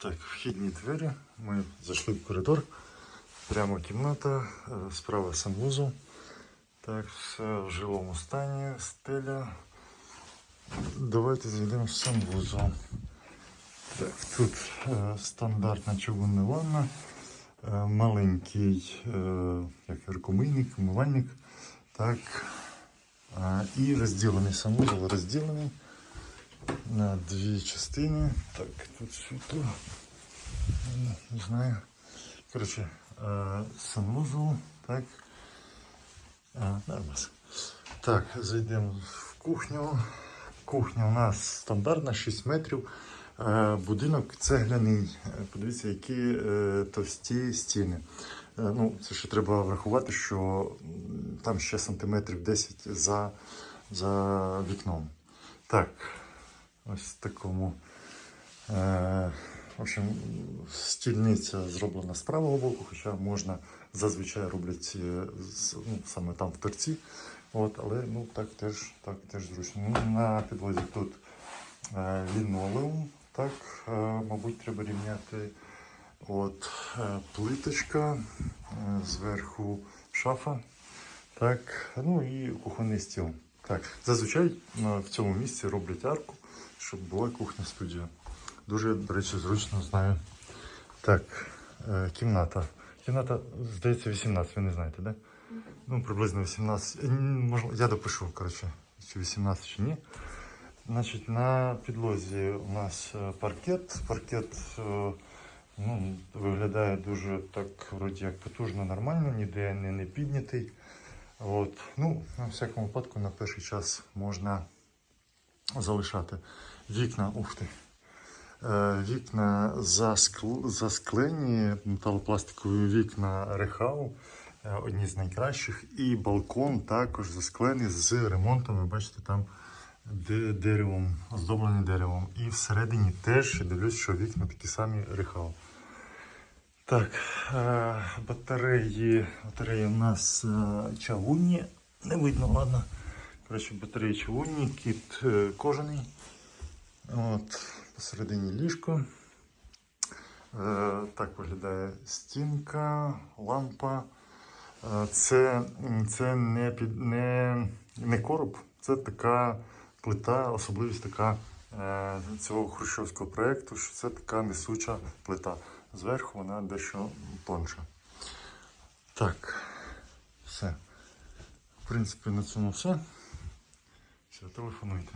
Так, вхідні двері. Ми зайшли в коридор. Прямо кімната, е, справа санвузол. Так, все в жилому стані, стеля. Давайте зайдемо в санвузол. Так, тут е, стандартна чугунна ванна, е, маленький е, як рукомийник, умивальник. Так, і розділений санвузол розділений на дві частини. Так, тут світло. Ну, Не знаю. Коротше, е, санвузол, так. А, нормас. Так, зайдемо в кухню. Кухня у нас стандартна 6 метрів. Е, Будинок цегляний. Е, Подивіться, які товсті стіни. Ну, це ще треба врахувати, що там ще сантиметрів 10 за, за вікном. Так, ось такому. Е, в общем, стільниця зроблена з правого боку, хоча можна зазвичай роблять е, ну, саме там в торці. От, але ну, так теж, так теж зручно. Ну, на підлозі тут е, лінолеум, так, е, мабуть, треба рівняти. От, е, плиточка, е, зверху шафа. Так, ну і кухонний стіл. Так, зазвичай е, в цьому місці роблять арку, щоб була кухня студія. Дуже, до речі, зручно знаю. Так, е, кімната. Кімната, здається, 18, ви не знаєте, да? Ну, приблизно 18. Е, я допишу, коротше, чи 18 чи ні. Значить, на підлозі у нас е, паркет. Паркет ну, виглядає дуже так, вроді як потужно, нормально, ніде не, не піднятий. От. Ну, на всякому випадку на перший час можна залишати вікна. Ух ти. Е, Вікна заскл... засклені, металопластикові вікна Рехау, е, одні з найкращих. І балкон також засклений з ремонтом. Ви бачите, там деревом, оздоблений деревом. І всередині теж я дивлюсь, що вікна такі самі Рехау. Так, е, батареї, батареї у нас чавунні. Не видно, ладно. Коротше, батареї чавунні, кіт е, кожаний. От, посередині ліжко. Е, так виглядає стінка, лампа. Е, це це не, під, не, не короб, це така плита, особливість така цього хрущовського проєкту, що це така несуча плита. Зверху вона дещо тонша. Так, все. В принципі, на цьому все. Все, телефонуйте.